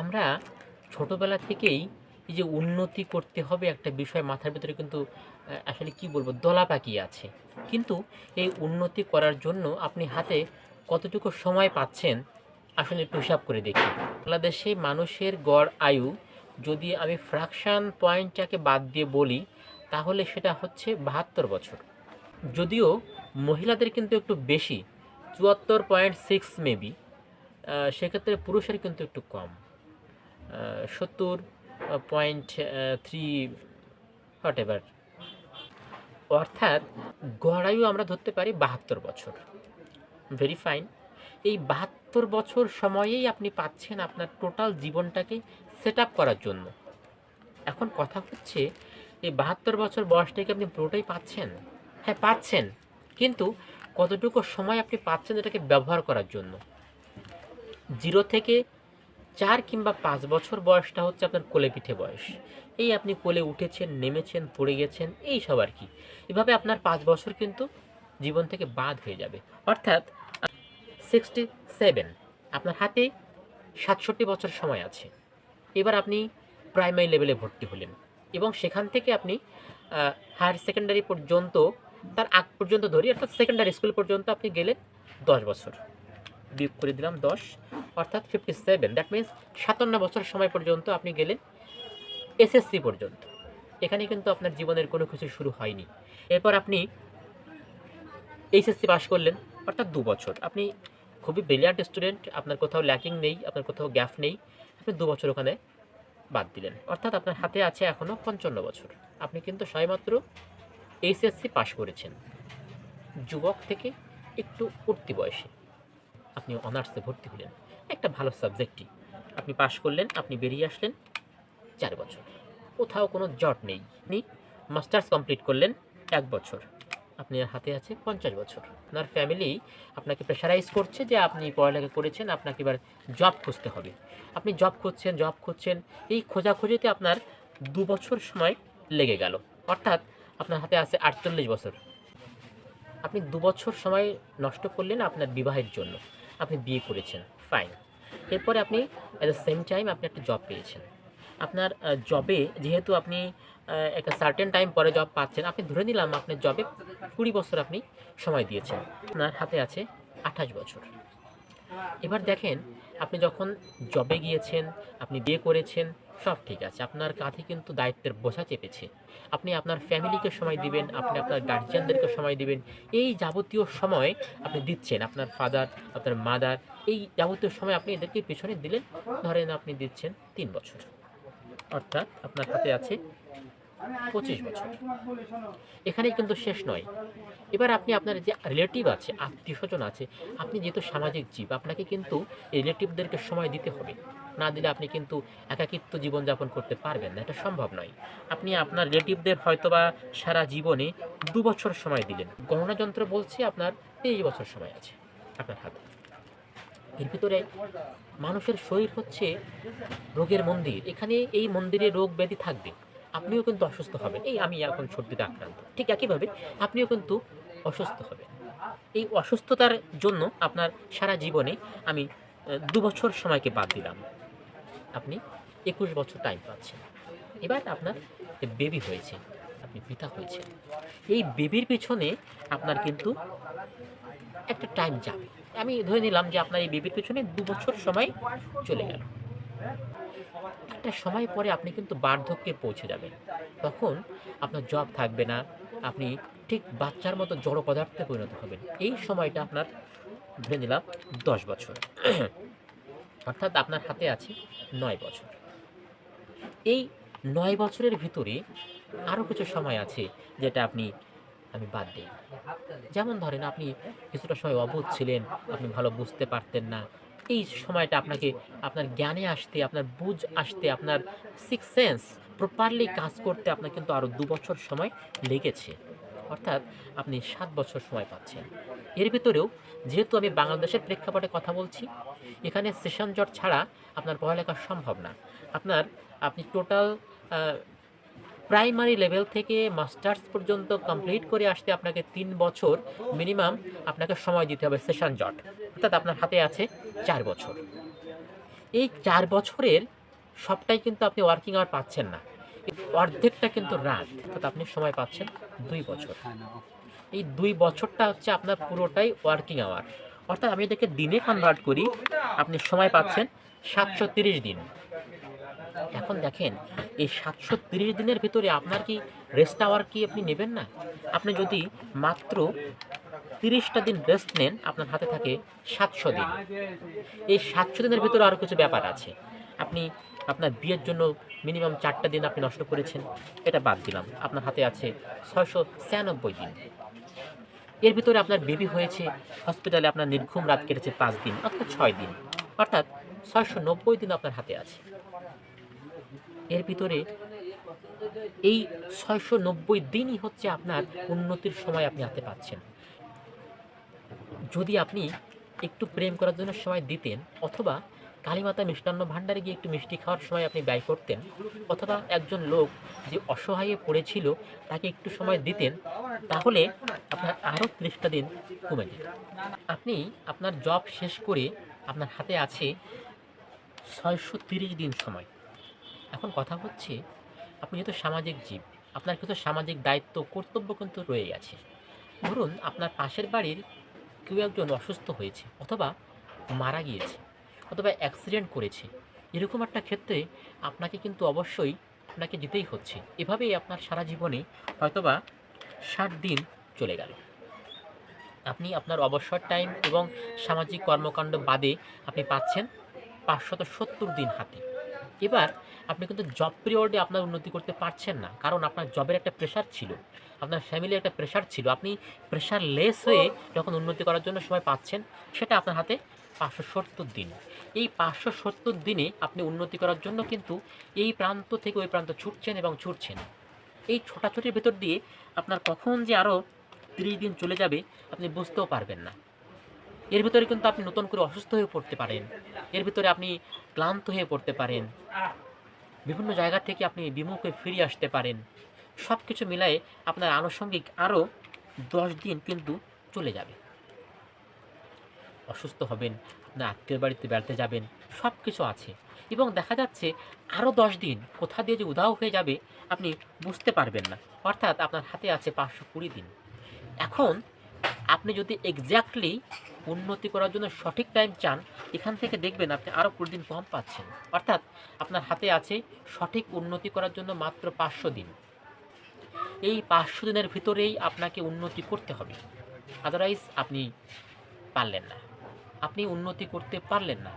আমরা ছোটোবেলা থেকেই এই যে উন্নতি করতে হবে একটা বিষয় মাথার ভিতরে কিন্তু আসলে কি বলব, দলা পাকিয়ে আছে। কিন্তু এই উন্নতি করার জন্য আপনি হাতে কতটুকু সময় পাচ্ছেন, আসলে একটু হিসাব করে দেখি। বাংলাদেশে মানুষের গড় আয়ু, যদি আমি ফ্র্যাকশন পয়েন্টটাকে বাদ দিয়ে বলি, তাহলে সেটা হচ্ছে বাহাত্তর বছর। যদিও মহিলাদের কিন্তু একটু বেশি, চুয়াত্তর পয়েন্ট সিক্স মেবি সেক্ষেত্রে পুরুষের কিন্তু একটু কম। সত্তর পয়েন্ট থ্রি হোয়াট এভার অর্থাৎ গড়ায়ু আমরা ধরতে পারি বাহাত্তর বছর। ভেরি ফাইন এই বাহাত্তর বছর সময়েই আপনি পাচ্ছেন আপনার টোটাল জীবনটাকে সেট করার জন্য। এখন কথা হচ্ছে, এই বাহাত্তর বছর বয়সটাকে আপনি পুরোটাই পাচ্ছেন? হ্যাঁ পাচ্ছেন। কিন্তু কতটুকু সময় আপনি পাচ্ছেন এটাকে ব্যবহার করার জন্য? জিরো থেকে চার কিংবা পাঁচ বছর বয়সটা হচ্ছে আপনার কোলে পিঠে বয়স। এই আপনি কোলে উঠেছেন, নেমেছেন, পড়ে গেছেন, এই সব আর কি। এভাবে আপনার পাঁচ বছর কিন্তু জীবন থেকে বাদ হয়ে যাবে। অর্থাৎ সিক্সটি সেভেন আপনার হাতে সাতষট্টি বছর সময় আছে। এবার আপনি প্রাইমারি লেভেলে ভর্তি হলেন এবং সেখান থেকে আপনি হায়ার সেকেন্ডারি পর্যন্ত, তার আগ পর্যন্ত ধরি, অর্থাৎ সেকেন্ডারি স্কুল পর্যন্ত আপনি গেলেন দশ বছর। বিয়োগ করে দিলাম দশ। অর্থাৎ ফিফটি সেভেন দ্যাট মিনস সাতান্ন বছর সময় পর্যন্ত আপনি গেলেন এসএসসি পর্যন্ত। এখানে কিন্তু আপনার জীবনের কোনো কিছু শুরু হয়নি। এরপর আপনি এইচএসসি পাশ করলেন, অর্থাৎ দু বছর। আপনি খুবই ব্রিলিয়ান্ট স্টুডেন্ট আপনার কোথাও ল্যাকিং নেই, আপনার কোথাও গ্যাপ নেই, আপনি দু বছর ওখানে বাদ দিলেন। অর্থাৎ আপনার হাতে আছে এখনও পঞ্চান্ন বছর। আপনি কিন্তু সবেমাত্র এইচএসসি পাশ করেছেন। যুবক থেকে একটু উঠতি বয়সে। আপনি অনার্সে ভর্তি হলেন। একটা ভালো সাবজেক্টই। আপনি পাশ করলেন, আপনি বেরিয়ে আসলেন, চার বছর। কোথাও কোনো জট নেই। আপনি মাস্টার্স কমপ্লিট করলেন এক বছর। আপনার হাতে আছে পঞ্চাশ বছর। আপনার ফ্যামিলি আপনাকে প্রেশারাইজ করছে যে আপনি পড়ালেখা করেছেন, আপনাকে এবার জব খুঁজতে হবে। আপনি জব খুঁজছেন জব খুঁজছেন, এই খোঁজাখুঁজিতে আপনার দু বছর সময় লেগে গেল। অর্থাৎ আপনার হাতে আছে আটচল্লিশ বছর। আপনি দু বছর সময় নষ্ট করলেন আপনার বিবাহের জন্য। আপনি বিয়ে করেছেন। ফাইন এরপরে আপনি অ্যাট দ্য সেম টাইম আপনি একটা জব পেয়েছেন। আপনার জবে যেহেতু আপনি একটা সার্টেন টাইম পরে জব পাচ্ছেন, আপনি ধরে নিলাম আপনার জবে কুড়ি বছর আপনি সময় দিয়েছেন। আপনার হাতে আছে আঠাশ বছর। এবার দেখেন, আপনি যখন জবে গিয়েছেন, আপনি বিয়ে করেছেন সব ঠিক আছে। আপনার কাঁধে কিন্তু দায়িত্বের বোঝা চেপেছে। আপনি আপনার ফ্যামিলিকে সময় দিবেন, আপনি আপনার গার্জিয়ানদেরকে সময় দিবেন। এই যাবতীয় সময় আপনি দিচ্ছেন। আপনার ফাদার আপনার মাদার এই যাবতীয় সময় আপনি এদেরকে পিছনে দিলেন। ধরেন আপনি দিচ্ছেন তিন বছর। অর্থাৎ আপনার হাতে আছে পঁচিশ বছর এখানে কিন্তু শেষ নয়। এবার আপনি আপনার যে রিলেটিভ আছে আত্মীয় স্বজন আছে আপনি যেহেতু সামাজিক জীব আপনাকে কিন্তু রিলেটিভদেরকে সময় দিতে হবে। না দিলে আপনি কিন্তু একাকিত্ব জীবনযাপন করতে পারবেন না এটা সম্ভব নয়। আপনি আপনার রিলেটিভদের হয়তোবা সারা জীবনে দু বছর সময় দিলেন। গণনা যন্ত্র বলছে আপনার তেইশ বছর সময় আছে আপনার হাতে। এর ভিতরে মানুষের শরীর হচ্ছে রোগের মন্দির। এখানে এই মন্দিরে রোগ ব্যাধি থাকবে। আপনিও কিন্তু অসুস্থ হবেন। এই আমি এখন সর্দিতে আক্রান্ত। ঠিক একইভাবে আপনিও কিন্তু অসুস্থ হবেন। এই অসুস্থতার জন্য আপনার সারা জীবনে আমি আহ, দু বছর সময়কে বাদ দিলাম। আপনি একুশ বছর টাইম পাচ্ছেন। এবার আপনার বেবি হয়েছে আপনি পিতা হয়েছে এই বেবির পেছনে আপনার কিন্তু একটা টাইম যাবে। আমি ধরে নিলাম যে আপনার এই বেবির পেছনে দু বছর সময় চলে গেল। একটা সময় পরে আপনি কিন্তু বার্ধক্যে পৌঁছে যাবেন। তখন আপনার জব থাকবে না, আপনি ঠিক বাচ্চার মতো জড় পদার্থে পরিণত হবেন। এই সময়টা আপনার ধরে নিলাম দশ বছর। অর্থাৎ আপনার হাতে আছে নয় বছর। এই নয় বছরের ভিতরে আরও কিছু সময় আছে যেটা আপনি, আমি বাদ দিই। যেমন ধরেন আপনি কিছুটা সময় অবোধ ছিলেন, আপনি ভালো বুঝতে পারতেন না এই সময়টা আপনাকে আপনার জ্ঞানে আসতে, আপনার বুঝ আসতে, আপনার সিক্স সেন্স প্রপারলি কাজ করতে আপনার কিন্তু আরও দু বছর সময় লেগেছে। অর্থাৎ আপনি সাত বছর সময় পাচ্ছেন। এর ভিতরেও যেহেতু আমি বাংলাদেশের প্রেক্ষাপটে কথা বলছি, এখানে সেশন জট ছাড়া আপনার পড়ালেখা সম্ভব না। আপনার, আপনি টোটাল প্রাইমারি লেভেল থেকে মাস্টার্স পর্যন্ত কমপ্লিট করে আসতে আপনাকে তিন বছর মিনিমাম আপনাকে সময় দিতে হবে সেশন জট। অর্থাৎ আপনার হাতে আছে চার বছর। এই চার বছরের সবটাই কিন্তু আপনি ওয়ার্কিং আওয়ার পাচ্ছেন না। অর্ধেকটা কিন্তু রাত, অর্থাৎ আপনি সময় পাচ্ছেন দুই বছর। এই দুই বছরটা হচ্ছে আপনার পুরোটাই ওয়ার্কিং আওয়ার অর্থাৎ আমি এটাকে দিনে কনভার্ট করি, আপনি সময় পাচ্ছেন সাতশো দিন। এখন দেখেন, এই সাতশো তিরিশ দিনের ভিতরে আপনার কি রেস্ট আওয়ার কি আপনি নেবেন না? আপনি যদি মাত্র তিরিশটা দিন রেস্ট নেন, আপনার হাতে থাকে সাতশো দিন। এই সাতশো দিনের ভিতরে আরও কিছু ব্যাপার আছে। আপনি আপনার বিয়ের জন্য মিনিমাম চারটা দিন আপনি নষ্ট করেছেন, এটা বাদ দিলাম। আপনার হাতে আছে ছয়শো ছিয়ানব্বই দিন। এর ভিতরে আপনার বেবি হয়েছে হসপিটালে আপনার নির্ঘুম রাত কেটেছে পাঁচ দিন অথবা ছয় দিন। অর্থাৎ ছয়শো নব্বই দিন আপনার হাতে আছে। এর ভিতরে এই ছয়শো নব্বই দিনই হচ্ছে আপনার উন্নতির সময় আপনি হাতে পাচ্ছেন যদি আপনি একটু প্রেম করার জন্য সময় দিতেন অথবা কালীমাতা মিষ্টান্ন ভাণ্ডারে গিয়ে একটু মিষ্টি খাওয়ার সময় আপনি ব্যয় করতেন অথবা একজন লোক যে অসহায়ে পড়েছিল তাকে একটু সময় দিতেন, তাহলে আপনার আরও ত্রিশটা দিন কমে যেত। আপনি আপনার জব শেষ করে আপনার হাতে আছে ছয়শো দিন সময়। এখন কথা হচ্ছে, আপনি যেহেতু সামাজিক জীব, আপনার কিন্তু সামাজিক দায়িত্ব, কর্তব্য কিন্তু রয়ে গেছে ধরুন আপনার পাশের বাড়ির কেউ একজন অসুস্থ হয়েছে অথবা মারা গিয়েছে অথবা অ্যাক্সিডেন্ট করেছে। এরকম একটা ক্ষেত্রে আপনাকে কিন্তু অবশ্যই আপনাকে যেতেই হচ্ছে। এভাবেই আপনার সারা জীবনে হয়তোবা ষাট দিন চলে গেল। আপনি আপনার অবসর টাইম এবং সামাজিক কর্মকাণ্ড বাদে আপনি পাচ্ছেন পাঁচশত সত্তর দিন হাতে। এবার আপনি কিন্তু জব পিরিয়ডে আপনার উন্নতি করতে পারছেন না। কারণ আপনার জবের একটা প্রেশার ছিল। আপনার ফ্যামিলির একটা প্রেশার ছিল। আপনি প্রেশার লেস হয়ে যখন উন্নতি করার জন্য সময় পাচ্ছেন, সেটা আপনার হাতে পাঁচশো সত্তর দিন। এই পাঁচশো সত্তর দিনে আপনি উন্নতি করার জন্য কিন্তু এই প্রান্ত থেকে ওই প্রান্ত ছুটছেন এবং ছুটছেন। এই ছোটাছুটির ভেতর দিয়ে আপনার কখন যে আরও তিরিশ দিন চলে যাবে আপনি বুঝতেও পারবেন না। এর ভিতরে কিন্তু আপনি নতুন করে অসুস্থ হয়ে পড়তে পারেন। এর ভিতরে আপনি ক্লান্ত হয়ে পড়তে পারেন। বিভিন্ন জায়গা থেকে আপনি বিমুখ ফিরে আসতে পারেন। সব কিছু মিলায়ে আপনার আনুষঙ্গিক আরও দশ দিন কিন্তু চলে যাবে। অসুস্থ হবেন আপনার আত্মীয় বাড়িতে বেড়াতে যাবেন সব কিছু আছে। এবং দেখা যাচ্ছে আরও দশ দিন কোথা দিয়ে যে উধাও হয়ে যাবে আপনি বুঝতে পারবেন না। অর্থাৎ আপনার হাতে আছে পাঁচশো কুড়ি দিন। এখন আপনি যদি এক্স্যাক্টলি উন্নতি করার জন্য সঠিক টাইম চান, এখান থেকে দেখবেন আপনি আরও কুড়ি দিন কম পাচ্ছেন। অর্থাৎ আপনার হাতে আছে সঠিক উন্নতি করার জন্য মাত্র পাঁচশো দিন। এই পাঁচশো দিনের ভিতরেই আপনাকে উন্নতি করতে হবে। আদারওয়াইজ আপনি পারলেন না। আপনি উন্নতি করতে পারলেন না।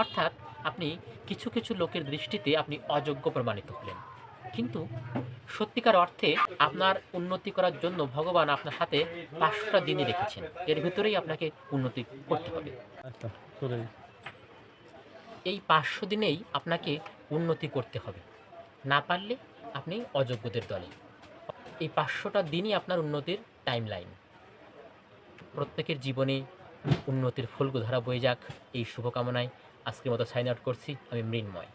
অর্থাৎ আপনি কিছু কিছু লোকের দৃষ্টিতে আপনি অযোগ্য প্রমাণিত হলেন। কিন্তু সত্যিকার অর্থে আপনার উন্নতি করার জন্য ভগবান আপনার হাতে পাঁচশোটা দিনই রেখেছেন। এর ভিতরেই আপনাকে উন্নতি করতে হবে। আচ্ছা এই পাঁচশো দিনেই আপনাকে উন্নতি করতে হবে। না পারলে আপনি অযোগ্যদের দলে। এই পাঁচশোটা দিনই আপনার উন্নতির টাইম লাইন প্রত্যেকের জীবনে উন্নতির ফুলগুধারা বয়ে যাক। এই শুভকামনায় আজকের মতো সাইন আউট করছি। আমি মৃন্ময়।